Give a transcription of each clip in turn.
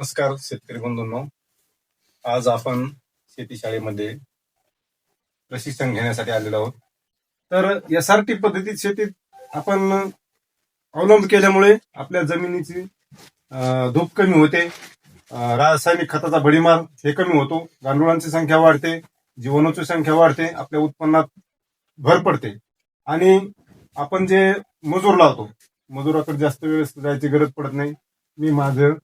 नमस्कार शेतकरी बंधूंनो. आज आपण शेती शाळेमध्ये प्रशिक्षण घेण्यासाठी आलेलो आहोत. तर एस आर टी पद्धतीत शेतीत आपण अवलंब केल्यामुळे आपल्या जमिनीची धूप कमी होते. रासायनिक खताचा भडीमार हे कमी होतो. गांडुळांची संख्या वाढते. जीवनाची संख्या वाढते. आपल्या उत्पन्नात भर पडते. आणि आपण जे मजूर लावतो मजुराकडे जास्त वेळ जायची गरज पडत नाही. मी माझं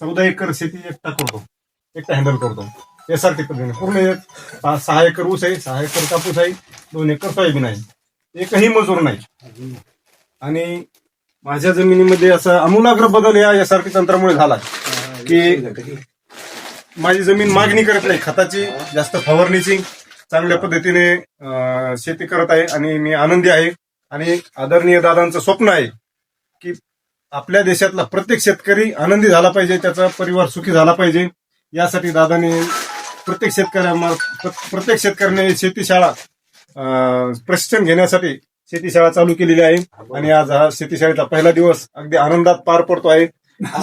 चौदा एकर शेती एकटा करतो. एकटा हँडल करतो. यासारखी पद्धतीने. पूर्ण एक पाच सहा एकर ऊस आहे सहा एकर कापूस आहे दोन एकर सोयाबीन आहे. एकही मजूर नाही. आणि माझ्या जमिनीमध्ये असा आमूलाग्र बदल या यासारखी तंत्रामुळे झाला. की माझी जमीन मागणी करत नाही. खताची जास्त फवारणीची चांगल्या पद्धतीने शेती करत आहे आणि मी आनंदी आहे. आणि आदरणीय दादांचं स्वप्न आहे की आपल्या देशातला प्रत्येक शेतकरी आनंदी झाला पाहिजे त्याचा परिवार सुखी झाला पाहिजे. यासाठी दादाने प्रत्येक शेतकऱ्या प्रत्येक शेतकऱ्याने शेती शाळा प्रशिक्षण घेण्यासाठी शेती शाळा चालू केलेली आहे. आणि आज हा शेती शाळेचा पहिला दिवस अगदी आनंदात पार पडतो आहे.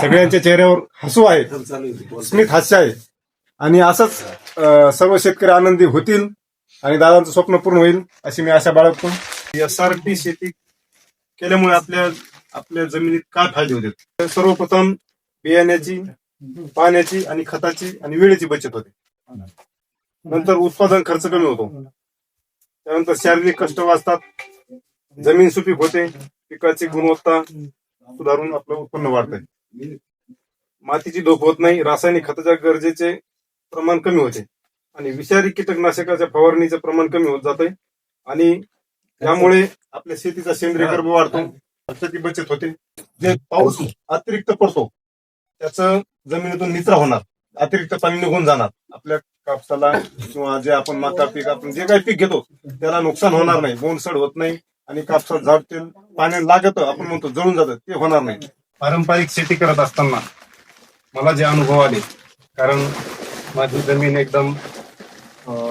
सगळ्यांच्या चेहऱ्यावर हसू आहे. स्मित हास्य आहे. आणि असंच सर्व शेतकरी आनंदी होतील आणि दादांचं स्वप्न पूर्ण होईल अशी मी आशा बाळगतो. एस आर टी शेती केल्यामुळे आपल्या आपल्या जमिनीत काय फायदे होते? सर्वप्रथम बियाण्याची पाण्याची आणि खताची आणि वेळेची बचत होते. नंतर उत्पादन खर्च कमी होतो. त्यानंतर शारीरिक कष्ट वाचतात. जमीन सुपीक होते. पिकाची गुणवत्ता सुधारून आपलं उत्पन्न वाढतंय. मातीची धोप होत नाही. रासायनिक खताच्या गरजेचे प्रमाण कमी होते. आणि विषारी कीटकनाशकाच्या फवारणीचं प्रमाण कमी होत जाते आणि त्यामुळे आपल्या शेतीचा सेंद्रिय गर्भ वाढतो. खर्चाची बचत होते. जे पाऊस अतिरिक्त पडतो त्याचं जमिनीतून निचरा होणार अतिरिक्त पाणी निघून जाणार. आपल्या कापसाला किंवा जे आपण माता पीक आपण जे काही पीक घेतो त्याला नुकसान होणार नाही. बोंडसड होत नाही आणि कापसात झाड ते पाणी लागत आपण म्हणतो जळून जातं ते होणार नाही. पारंपरिक शेती करत असताना मला जे अनुभव आले कारण माझी जमीन एकदम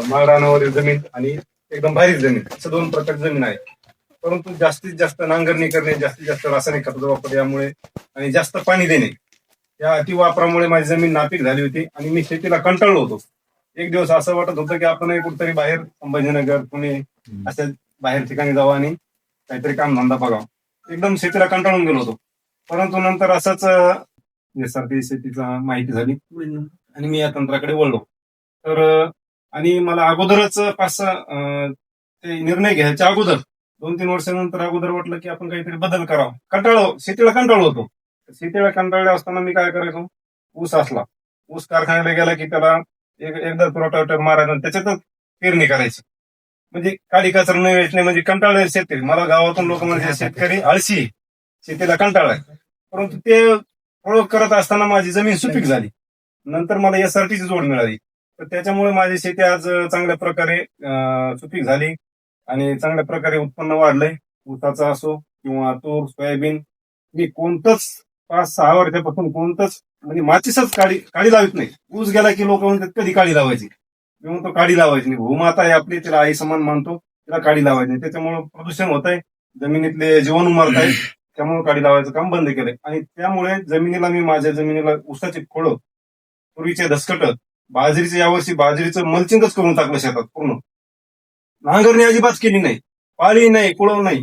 माळरानावरील जमीन आणि एकदम भारी जमीन असं दोन प्रकारची जमीन आहे. परंतु जास्तीत जास्त नांगरणी करणे जास्तीत जास्त रासायनिक खताचा वापर यामुळे आणि जास्त पाणी देणे या अतिवापरामुळे माझी जमीन नापीक झाली होती आणि मी शेतीला कंटाळलो होतो. एक दिवस असं वाटत होतं की आपण कुठेतरी बाहेर संभाजीनगर पुणे अशा बाहेर ठिकाणी जावं आणि काहीतरी काम धंदा बघावं. एकदम शेतीला कंटाळून गेलो होतो. परंतु नंतर असंच यासारखी शेतीचा माहिती झाली आणि मी या तंत्राकडे वळलो. तर आणि मला अगोदरच पाच ते निर्णय घ्यायच्या अगोदर दोन तीन वर्षानंतर अगोदर वाटलं की आपण काहीतरी बदल करावा. कंटाळ शेतीला कंटाळ होतो. शेतीला कंटाळले असताना मी काय करायचो? ऊस असला. ऊस कारखान्याला गेला की त्याला एक एकदा रोटावेटर मारायचा त्याच्यातच पेरणी करायची. म्हणजे काळी कचरा न वेचणे म्हणजे कंटाळले शेतकरी. मला गावातून लोक म्हणजे शेतकरी आळशी शेतीला कंटाळाय परंतु ते प्रयोग करत असताना माझी जमीन सुपीक झाली. नंतर मला एसआरटीची जोड मिळाली. तर त्याच्यामुळे माझी शेती आज चांगल्या प्रकारे सुपीक झाली. आणि चांगल्या प्रकारे उत्पन्न वाढलंय. ऊसाचं असो किंवा तूर सोयाबीन मी कोणतंच पाच सहा वर्षापासून कोणतंच म्हणजे माचीसच काळी काळी लावित नाही. ऊस गेला की लोक म्हणतात कधी काळी लावायची? मी म्हणतो काळी लावायची नाही. भूमाता आहे आपली तिला आई समान मानतो तिला काळी लावायची नाही. त्याच्यामुळे प्रदूषण होत आहे जमिनीतले जीवन उमरत आहे त्यामुळे काळी लावायचं काम बंद केलंय. आणि त्यामुळे जमिनीला मी माझ्या जमिनीला ऊसाची खोडं पूर्वीचे दसकट बाजरीचे यावर्षी बाजरीचं मल्चिंगच करून टाकलं शेतात पूर्ण. नांगरणी अजिबात केली नाही. पाळी नाही कुळव नाही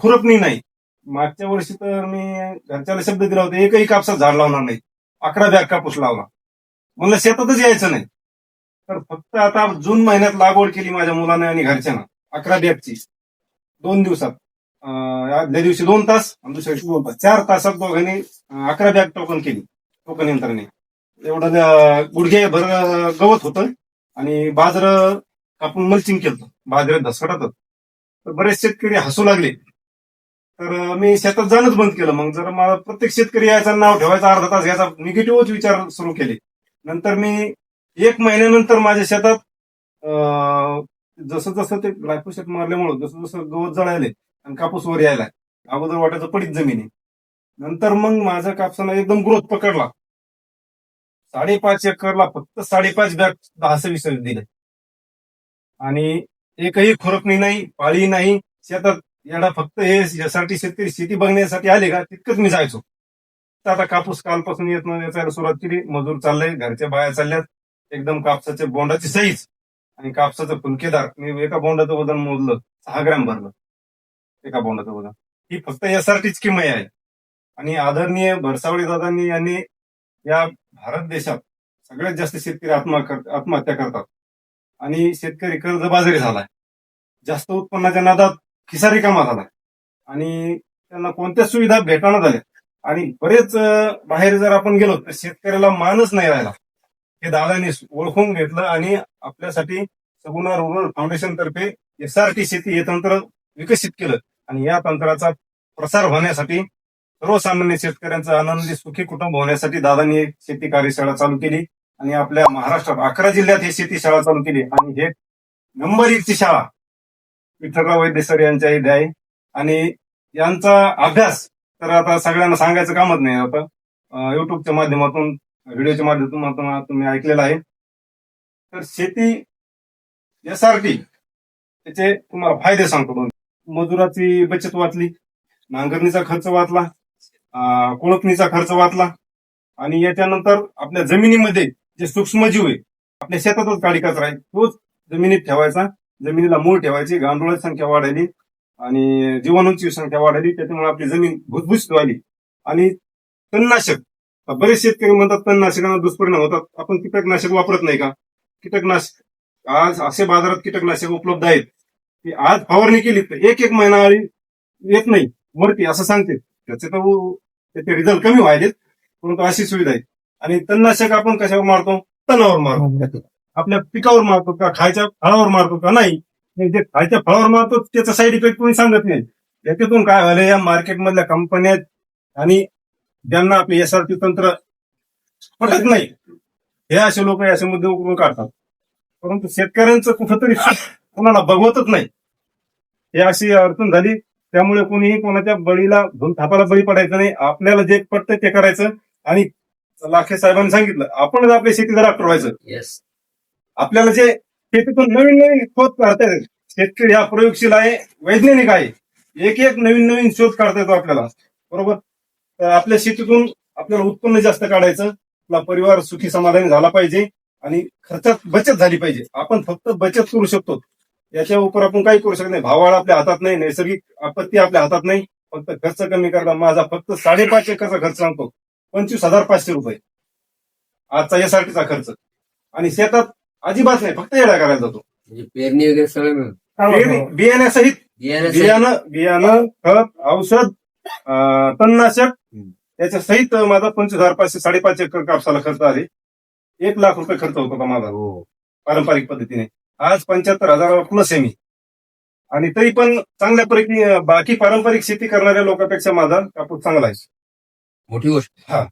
खुरपणी नाही. मागच्या वर्षी तर मी घरच्याला शब्द दिला होता एकही कापसात झाड लावणार नाही. अकरा बॅग कापूस लावला म्हणलं शेतातच यायचं नाही. तर फक्त आता जून महिन्यात लागवड केली माझ्या मुलाने आणि घरच्यानं अकरा बॅगची. दोन दिवसात. आदल्या दिवशी दोन तास आणि दुसऱ्या दिवशी दोन तास. चार तासात दोघांनी अकरा बॅग टोकन केली टोकन यंत्राने एवढं गुडघे भर गवत होतं आणि बाजर कापून मल्चिंग केलं बाजऱ्यात धसकटतात तर बरेच शेतकरी हसू लागले. तर मी शेतात जाणंच बंद केलं. मग जर मला प्रत्येक शेतकरी यायचं नाव ठेवायचा अर्धा तास घ्यायचा निगेटिव्हच विचार सुरू केले. नंतर मी एक महिन्यानंतर माझ्या शेतात जसं जसं ते ग्लायफोसेट मारल्यामुळं जसं जसं गवत जळायले आणि कापूस वर यायला अगोदर वाटायचं पडीत जमिनी. नंतर मग माझ्या कापसाला एकदम ग्रोथ पकडला. साडेपाच एकरला फक्त साडेपाच बॅग दहा सव्वीस दिले. आणि एकही खुरपणी नाही पाळी नाही. शेतात येडा फक्त हे यासाठी शेतकरी शेती बघण्यासाठी आले का तितकंच मी जायचो. तर आता कापूस कालपासून येत यायला सुरुवात केली. मजूर चाललाय घरच्या बाया चालल्यात. एकदम कापसाच्या बोंडाची साईज आणि कापसाचं फुलकेदार मी एका बोंडाचं वजन मोजलं सहा ग्रॅम भरलं. एका बोंडाचं वजन. ही फक्त यासाठीच किमय आहे. आणि आदरणीय भरसावळी दादांनी यांनी या भारत देशात सगळ्यात जास्त शेतकरी आत्मा आत्महत्या करतात. आणि शेतकरी कर्जबाजारी झालाय. जास्त उत्पन्नाच्या नादात खिसा रिकामा झालाय. आणि त्यांना कोणत्याच सुविधा भेटाना झाल्या आणि बरेच बाहेर जर आपण गेलो तर शेतकऱ्याला मानच नाही राहिला. हे दादांनी ओळखून घेतलं आणि आपल्यासाठी सगुणा रुरल फाउंडेशन तर्फे एस आर टी शेती हे तंत्र विकसित केलं. आणि या तंत्राचा प्रसार होण्यासाठी सर्वसामान्य शेतकऱ्यांचा आनंदी सुखी कुटुंब होण्यासाठी दादांनी एक शेती कार्यशाळा चालू केली. आणि आपल्या महाराष्ट्रात अकरा जिल्ह्यात ही शेती शाळा चालू केली. आणि हे नंबर एकची शाळा विठ्ठलराव वैद्य सर यांच्या इथे आहे. आणि यांचा अभ्यास तर आता सगळ्यांना सांगायचं कामच नाही आता. युट्यूबच्या माध्यमातून व्हिडिओच्या माध्यमातून तुम्ही ऐकलेलं आहे. तर शेती यासाठी त्याचे तुम्हाला फायदे सांगतो दोन. मजुराची बचत वाचली नांगरणीचा खर्च वाचला अं, कोळपणीचा खर्च वाचला. आणि याच्यानंतर आपल्या जमिनीमध्ये जे सूक्ष्मजीव आहे आपल्या शेतातच काळी कचरा आहे तोच जमिनीत ठेवायचा. जमिनीला मूळ ठेवायची गांडुळाची संख्या वाढायली आणि जीवाणूंची संख्या वाढायली त्याच्यामुळे आपली जमीन भुसभुशीत व्हायली. आणि तणनाशक बरेच शेतकरी म्हणतात तणनाशकांना दुष्परिणाम होतात. आपण कीटकनाशक वापरत नाही का? कीटकनाशक आज असे बाजारात कीटकनाशक उपलब्ध आहेत की आज फवारणी केली तर एक एक महिना येत नाही. वरती असं सांगते. त्याचे तर त्याचे रिझल्ट कमी व्हायलेत परंतु अशी सुविधा आहे आणि तणनाशक आपण कशावर मारतो? तणावर मारतो. आपल्या पिकावर मारतो का खायच्या फळावर मारतो का? नाही. हे जे खायच्या फळावर मारतो त्याचा साईड इफेक्ट कोणी सांगत नाही. याच्यातून काय झालं या मार्केटमधल्या कंपन्या आणि ज्यांना आपले एस आर टी तंत्र पटत नाही हे असे लोक असे मुद्दे उकरून काढतात. परंतु शेतकऱ्यांचं कुठंतरी कोणाला बघवतच नाही. हे अशी अडचण झाली. त्यामुळे कोणीही कोणाच्या बळीला थापाला बळी पडायचं नाही. आपल्याला जे पटतं ते करायचं आणि लाखे साहेबांनी सांगितलं. आपणच आपल्या शेतीचा डॉक्टर व्हायचं येस आपल्याला जे शेतीतून नवीन नवीन शोध काढता येतात. शेतकरी हा प्रयोगशील आहे वैज्ञानिक आहे. एक एक नवीन नवीन शोध काढता येतो आपल्याला. बरोबर? तर आपल्या शेतीतून आपल्याला उत्पन्न जास्त काढायचं आपला परिवार सुखी समाधानी झाला पाहिजे आणि खर्चात बचत झाली पाहिजे. आपण फक्त बचत करू शकतो. याच्या उपर आपण काही करू शकत नाही. भावाळ आपल्या हातात नाही नैसर्गिक आपत्ती आपल्या हातात नाही. फक्त खर्च कमी करणं. माझा फक्त साडेपाच एकरचा खर्च सांगतो. पंचवीस हजार पाचशे रुपये. आजचा यासाठीचा खर्च. आणि शेतात अजिबात नाही फक्त येडा करायला जातो. म्हणजे पेरणी वगैरे सगळं मिळून. बियाणे- बियाण्यासहित बियाणं बियाणं खत औषध अं, तणनाशक हम्म. त्याच्या सहित माझा पंचवीस हजार पाचशे साडेपाच एकर कापसाला खर्च आले. एक लाख रुपये खर्च होत होता माझा. हो. पारंपरिक पद्धतीने. आज पंच्याहत्तर हजार प्लस आहे मी. आणि तरी पण चांगल्यापैकी बाकी पारंपरिक शेती करणाऱ्या लोकांपेक्षा माझा कापूस चांगला आहे. मोठी गोष्ट. हा.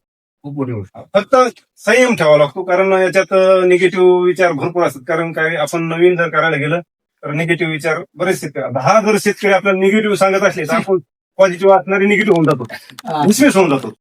खूप मोठी गोष्ट. फक्त संयम ठेवावा लागतो कारण याच्यात निगेटिव्ह विचार भरपूर असतात. कारण काय आपण नवीन जर करायला गेलं तर निगेटिव्ह विचार बरेच शेतकरी दहा जर शेतकरी आपल्याला निगेटिव्ह सांगत असले तर आपण पॉझिटिव्ह असणारे निगेटिव्ह होऊन जातो. विश्वेस होऊन जातो.